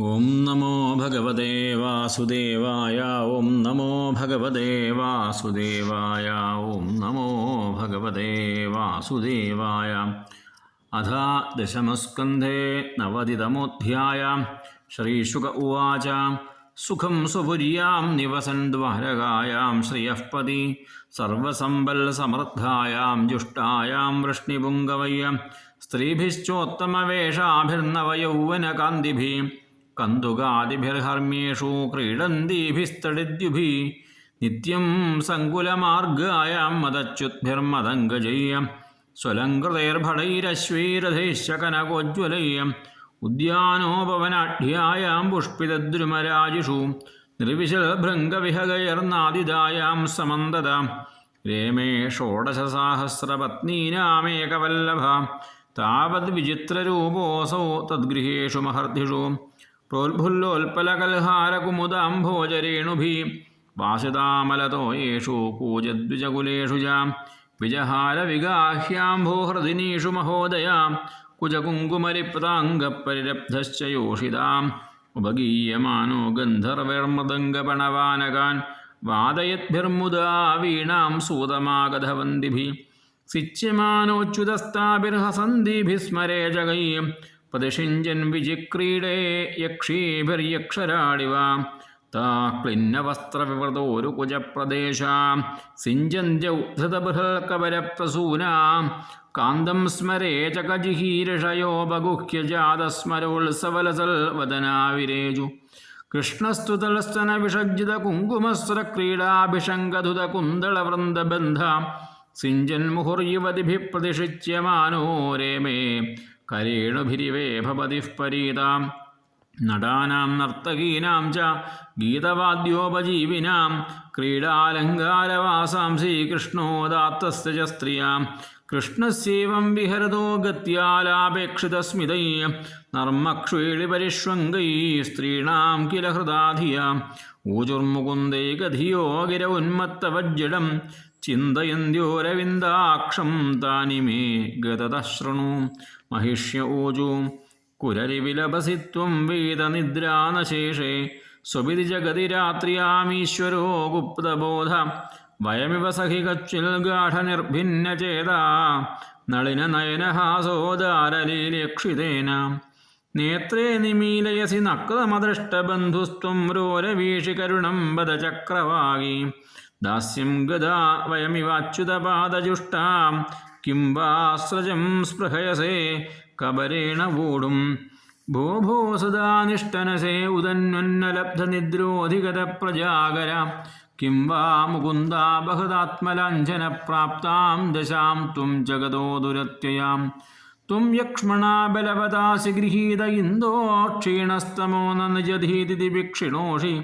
ॐ नमो भगवते वासुदेवाय ॐ नमो भगवते वासुदेवाय ॐ नमो भगवते वासुदेवाय अथ दशमस्कन्धे नवतितमोऽध्याय, श्रीशुक उवाच। सुखं सुपुर्यां निवसन् द्वारकायां श्रियःपदि, सर्वसम्बलसमर्थायां जुष्टायां वृष्णिपुङ्गवय्य स्त्रीभिश्चोत्तमवेषाभिर्नवयौवनकान्तिभिः। കന്തുകാദിഭിർഹർമ്മ്യേഷു ക്രീഡന്തീഭിസ്തടിദ്യുഭിः. നിത്യം സങ്കുലമാർഗായാം മദച്യുദ്ഭിർമദംഗജയ്യം സ്വലങ്കൃതൈർഭടൈരശ്വൈരഥൈശ്ച കനകോജ്വലയ്യം ഉദ്യാനോപവനാഢ്യായാം പുഷ്പിതദ്രുമരാജിഷു. നിർവിശൽഭൃംഗവിഹകൈർനാദിതായാം സമന്തത. രേമേ ഷോഡശസാഹസ്രപത്നീനാമേകവല്ലഭ. താവദ്വിചിത്രരൂപോऽസौ തദ്ഗൃഹേഷു മഹർദിഷു പ്രോത്ഫുല്ലോൽപലകൽഹാരകുമുദാംഭോജരേണുഭിः വാസിതാമലतो യേഷു കൂജദ്വിജകുലേഷു ച വിജഹാരവിഗാഹ്യാംഭോഹൃദിനീഷു മഹോദയാ കുജകുങ്കുമരിപ്താംഗപരിരബ്ധശ്ച യോഷിതാം ഉപഗീയമാനോ ഗന്ധർവൈർമൃദംഗപണവാനകാൻ വാദയദ്ഭിർമുദാ വീണാം സൂതമാഗധവന്തിഭിः സിച്യമാനോച്യുതസ്താഭിർഹസന്തിഭിः സ്മരേ ജഗയ്യം പ്രതിഷിഞ്ചൻ വിജിക്രീഡേ യക്ഷീഭിര്യക്ഷരാടിവ താ ക്ലിന്നവസ്ത്രവിവൃതോരു കുജപ്രദേശാം. സിഞ്ചന്ത്യൗധൃതബൃഹൽക്കവരപ്രസൂനാം കാന്തം സ്മരേ ചകജിഹീരഷയോ വദനാവിരേജു കൃഷ്ണസ്തുതലസ്തന വിഷജ്ജിത കുങ്കുമസ്ര ക്രീഡാഭിഷങ്കധുത കുന്തളവൃന്ദബന്ധ സിഞ്ചൻ മുഹുർയുവതിഭിः പ്രതിഷിച്യമാനോ രേമേ. കരേണുഭിരിവേ ഭവതി പരീതാം. നടാനാം നർത്തകീനാം ച ഗീതവാദ്യോപജീവിനാം. ക്രീഡാലങ്കാരവാസാം കൃഷ്ണോദാത്തസ്യ ച സ്ത്രിയാം. കൃഷ്ണസ്യൈവം വിഹരതോ ഗത്യാലാപേക്ഷിതസ്മിതൈ. നർമ്മക്ഷേളിപരിഷ്വംഗൈ സ്ത്രീണാം കില ഹൃദാധിയാം ഊചുർമുകുന്ദൈകധിയോ ഗിര ഉന്മത്തവജ്ജടം ചിന്തയന്ത്യോരവിന്ദാക്ഷം താനിമേ മേ ഗതത ശൃണു മഹിഷ്യ ഊജു. കുരരിവിലപസി ത്വം വേദനിദ്രാനശേഷേ. സ്വപിതി ജഗതി രാത്രിയാമീശ്വരോ ഗുപ്തബോധ. വയമിവ സഖി കച്ചിൽ ഗാഠനിർഭിന്നചേത നളിന നയനഹാസോദാരലീലക്ഷിതേന നേത്രേ നിമീലയസി നക്തമദൃഷ്ടബന്ധുസ്ത്വം രോരവീഷികരുണം വദചക്രവാഗി ദാസ്യം ഗതാ വയമിവാച്യുതപാദജുഷ്ടാം. കിം വാസ്രജം സ്പൃഹയസേ കബരേണ വൂടും. ഭോ ഭോ സദാ നിഷ്ടനസേ ഉദന്വന്നലബ്ധനിദ്രോധിഗത പ്രജാകര കിം വാ മുകുന്ദ ബഹുദാത്മലാഞ്ഛന പ്രാപ്താം ദശാം ത്വം ജഗതോ ദുരത്യയാം. ത്വം യക്ഷ്മണാ ബലവതാസി ഗൃഹീത ഇന്തോ ക്ഷീണസ്തമോ നജധീതി വിക്ഷിണോഷി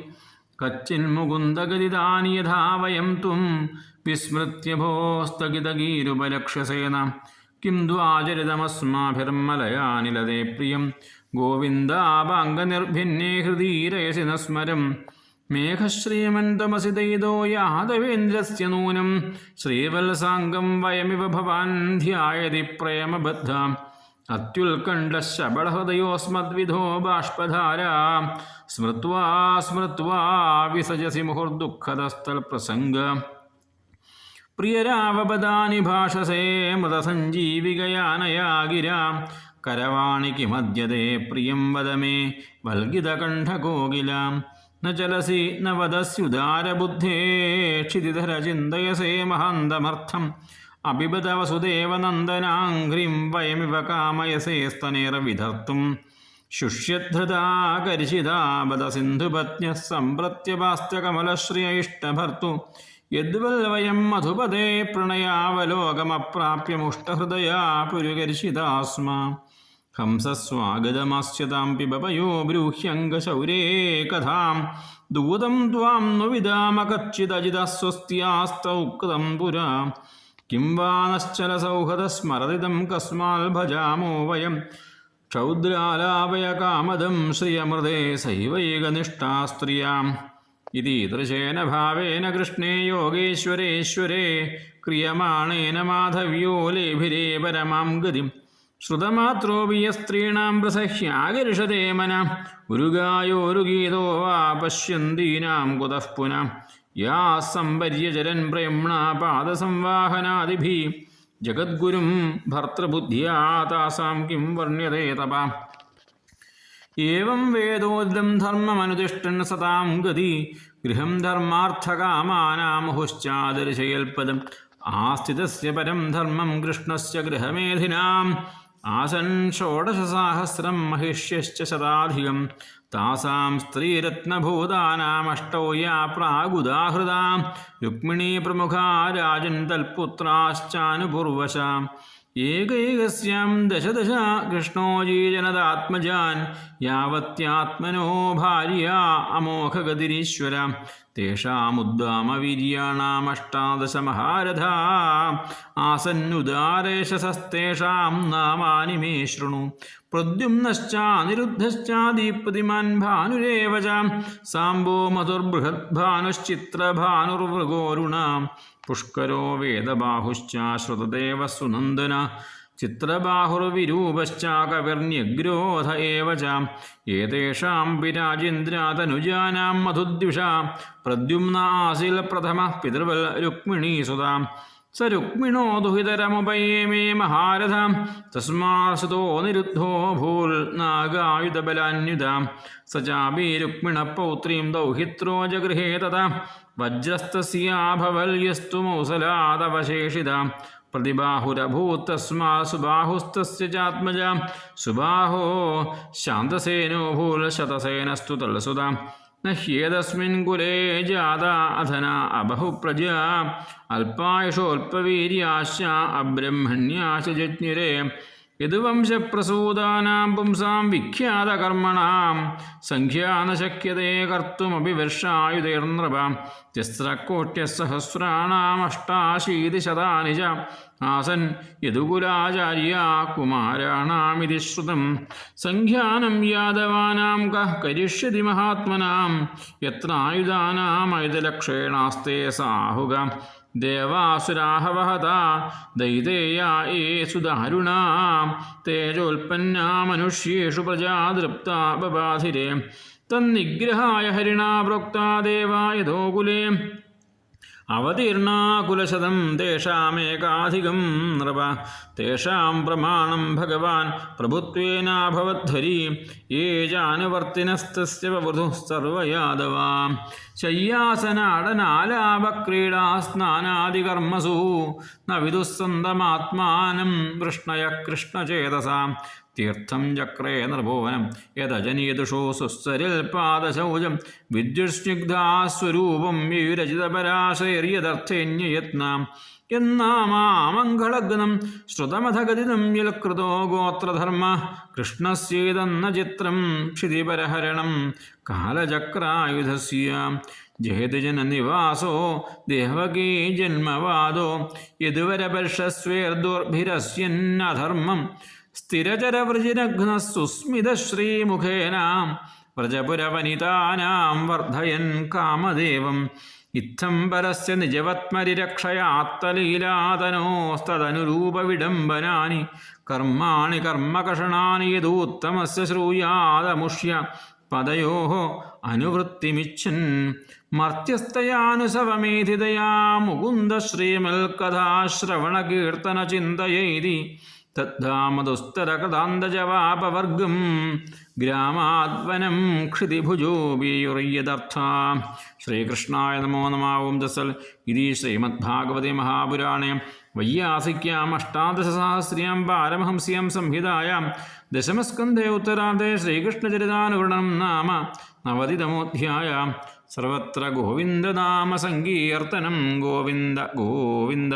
കച്ചിന്മുകുന്ദഗതിതാനി യഥാ വയം ത്വം വിസ്മൃത്യ ഭോ സ്ഥഗിതഗീരുപലക്ഷ്യസേന കിം ദ്വാചരിതമസ്മാഭിർമലയാനിലതേ പ്രിയം. ഗോവിന്ദാപാംഗനിർഭിന്നേ ഹൃദീരയസി നസ്മരം സ്മരം മേഘശ്രീമന്തമസി ദയിതോ യാദവേന്ദ്രസ്യ നൂനം. ശ്രീവത്സാംഗം വയമിവ ഭവാൻ ധ്യായതി പ്രേമബദ്ധ. अत्युल्कण्ठश्च बडहृदयोऽस्मद्विधो बाष्पधारा। स्मृत्वा स्मृत्वा विसजसि मुहुर्दुःखदस्तल्प्रसङ्ग। प्रियरावपदानि भाषसे मृतसञ्जीविकयानया गिरा करवाणि किमद्यते प्रियं वद मे वल्गितकण्ठकोकिलां न चलसि, न वदस्युदारबुद्धे, क्षितिधरचिन्तयसे महान्तमर्थम्। അപിബത വസുദേവനന്ദനാഘ്രിം വയമിവ കാമയസേ സ്തനേർവിധർത്തും ശുഷ്യധൃതാകരിഷിതാ ബദ സിന്ധുപത്ന്യ സംപ്രത്യപാസ്ത്യകമലശ്രിയൈഷ്ടഭർത്തു യദ്വൽവയം മധുപദേ പ്രണയാവലോകമപ്രാപ്യമുഷ്ടഹൃദയാ പുരുകരിഷിതാസ്മ ഹംസസ്വാഗതമാസ്യതാം പിബപയോ ബ്രൂഹ്യംഗശൗരേ കഥാം. ദൂതം ത്വാം नु വിദാമകച്ചിദജിതസ്വസ്ത്യാസ്തൗക്തം പുരാ. കിം സൗഹൃദ നശ്ചലസൗഹൃദസ്മരതിതം കസ്മാൽ ഭജാമോ വയം ക്ഷൗദ്രാലാപയ കാമദം ശ്രിയമൃതേ സൈവൈകനിഷ്ഠാ സ്ത്രിയാം ഇതീദൃശേന ഭാവേന കൃഷ്ണേ യോഗേശ്വരേശ്വരേ ക്രിയമാണേന മാധവ്യോ ലേഭിരേ പരമാം ഗതിം ശ്രുതമാത്രോപിയ സ്ത്രീണാം പ്രസഹ്യാകർഷതേ മന ഉരുഗായോരുഗീതോ വാ പശ്യന്തീനാം കുതഃ പുന യാ സംപര്യചരൻ പ്രേംണ പാദസംവാഹനാദിഭി. ജഗദ്ഗുരും ഭർത്തൃബുദ്ധിയാതാസാം കിം വർണ്യതേ തപ. ഏവം വേദോദം ധർമ്മമനുതിഷ്ഠൻ സതാം ഗതി. ഗൃഹം ധർമാർത്ഥകാമാനാമുഹുശ്ചാദർശയൽപദം ആസ്ഥിതസ്യ പരം ധർമ്മം കൃഷ്ണസ്യ ഗൃഹമേധിനാം. ആസൻ ഷോഡശസാഹസ്രം മഹിഷ്യശ്ച ശതാധികം താസാം സ്ത്രീരത്നഭൂതാനാമഷ്ടോ യാ പ്രാഗുദാഹൃതാം രുക്മിണീ പ്രമുഖാ രാജൻ തൽപുത്രാശ്ചാനുപൂർവശാം ഏകൈകസ്യാം ദശദശ കൃഷ്ണോജീജനദാത്മജാൻ യാവത്യാത്മനോ ഭാര്യ അമോഘഗതിരീശ്വര. തേഷാമുദ്ദാമവീര്യാണാമഷ്ടാദശ മഹാരഥ ആസന്നുദാരേശസസ്തേഷാം നാമാനി മേ ശൃണു. പ്രദ്യുമ്നശ്ചാനിരുദ്ധശ്ചാ ദീപ്തിമാൻ ഭാനുരേവ ച സാംബോ മധുർബൃഹദ്ഭാനുശ്ചിത്രഭാനുർവൃഗോരുണ പുഷ്കരോ വേദബാഹുശ്ച ശ്രുതദേവ സുനന്ദന ചിത്രബാഹുർവിരൂപശ്ച കവിർന്യഗ്രോധ ഏവ ഏതേഷാം വിരാജേന്ദ്രാതനുജാനാം മധുദ്വിഷ പ്രദ്യുമ്ന ആസിൽ പ്രഥമ പിതൃവൽ രുക്മിണീസുത. സ രുക്മിണോ ദുഹിതരമുപയേമേ മഹാരഥ തസ്മാസുതോ നിരുദ്ധോ ഭൂൽ നാഗായുധബലാന്യുത സ ചാപി രുക്മിണപൗത്രീം ദൗഹിത്രോ ജഗൃഹേ തഥാ. വജ്രസ്തസ്യാഭവല്യസ്തു മൗസലാദവശേഷിത. പ്രതിബാഹുരഭൂത്തസ്മാസു സുബാഹുസ്തസ്യ ചാത്മജ. സുബാഹോ ശാന്തസേനോ ഭൂൽ ശതസേനസ്തു തൽസുത ന ഹ്യേതസ്മിൻ കുലേ ജാത അധന അബഹു പ്രജ. അല്പായുഷോൽപവീര്യാശ്ച അബ്രഹ്മണ്യാശ്ച ജജ്ഞിരേ. യദുവംശപ്രസൂതാനാം പുംസാം വിഖ്യാതകർമ്മണാം. സംഖ്യാ ന ശക്യത്തെ കർത്തുമപി വർഷായുധൈർനൃപ തിസ്രക്കോട്യസഹസ്രാണാമഷ്ടാശീതിശതാനി ആസൻ യദുകുലാചാര്യ കുമാരാണാമിതി ശ്രുതം. സംഖ്യാനം യാദവാനാം കഃ കരിഷ്യതി മഹാത്മനാം. യത്രായുധാനാമയുധലക്ഷേണാസ്തേ സാഹുക. ദേവാസുരാഹവഹത ദൈതേയാ യേസു ദാരുണാ. തേജോൽപ്പന്നാ മനുഷ്യേഷു പ്രജാതൃപ്താ ബബാധിരേ. തന്നിഗ്രഹായ ഹരിണാ പ്രോക്താ ദേവായ യഥോകുലേ അവതീർണാ കുലശതം തേഷാമേകാധികം നൃപ. തേഷാം പ്രമാണം ഭഗവാൻ പ്രഭുത്വേനാഭവദ്ധരി. യേ ജാനുവർത്തിനസ്തസ്യ വധു സർവയാദവാ. ശയ്യാസനാടനാലാപക്രീഡാസ്നാനാദികർമ്മസു. ന വൃഷ്ണയ കൃഷ്ണചേതസാം. തീർത്ഥം ചക്രേ നൃഭുവനം യദജനീതുഷോ സുസ്സരിൽ പാദശൗചം വിദ്യുഷ്നിഗ്ധാസ്വരൂപം വിരചിതപരാശൈര്യദർത്ഥേന്യയത്നാം എന്നാമാമംഗളഗ്നം ശ്രുതമഥഗതിതം യൽകൃതോ ഗോത്രധർമ്മ കൃഷ്ണസ്യേതെന്ന ചിത്രം ക്ഷിതിപരഹരണം കാലചക്രായുധസ്യ. ജയതിജനനിവാസോ ദേവകീ ജന്മവാദോ യദുവരപർഷസ്വേർദുർഭിരസ്യന്നധർമ്മം സ്ഥിരചരവൃജിനഘ്ന സുസ്മിതശ്രീമുഖേന വ്രജപുരവനിതാനാം വർദ്ധയൻ കാമദേവം. ഇത്തം പരസ്യ നിജവത്മരിരക്ഷയാത്തലീലാതനോസ്തദനുരൂപവിഡംബനാനി. കർമാണി കർമ്മകഷണാനി യദൂത്തമസ്യ ശ്രൂയാദമുഷ്യ. പദയോ അനുവൃത്തിമിച്ഛൻ. മർത്യസ്തയാനുസവമേധിതയാ മുകുന്ദ ശ്രീമൽക്കഥാശ്രവണകീർത്തന ചിന്തയൈതി തദ്ധാമതുസ്തരകൃതാന്തജവാപവർഗം ഗ്രാമാത്മനം ക്ഷിതിഭുജോപിയുറയ്യദർത്ഥ. ശ്രീകൃഷ്ണായ നമോ നമാവും ദസൽ. ഇതി ശ്രീമദ്ഭാഗവതി മഹാപുരാണേ. വയ്യാസിക്യാം അഷ്ടാദശസഹസ്രിയാം പാരമഹംസ്യാം സംഹിതായാം. ദശമസ്കന്ധേ ഉത്തരാർദ്ധേ ശ്രീകൃഷ്ണചരിതാനുവരണം നാമ നവതിതമോധ്യായ. സർവത്ര ഗോവിന്ദനാമ സങ്കീർത്തനം ഗോവിന്ദ ഗോവിന്ദ.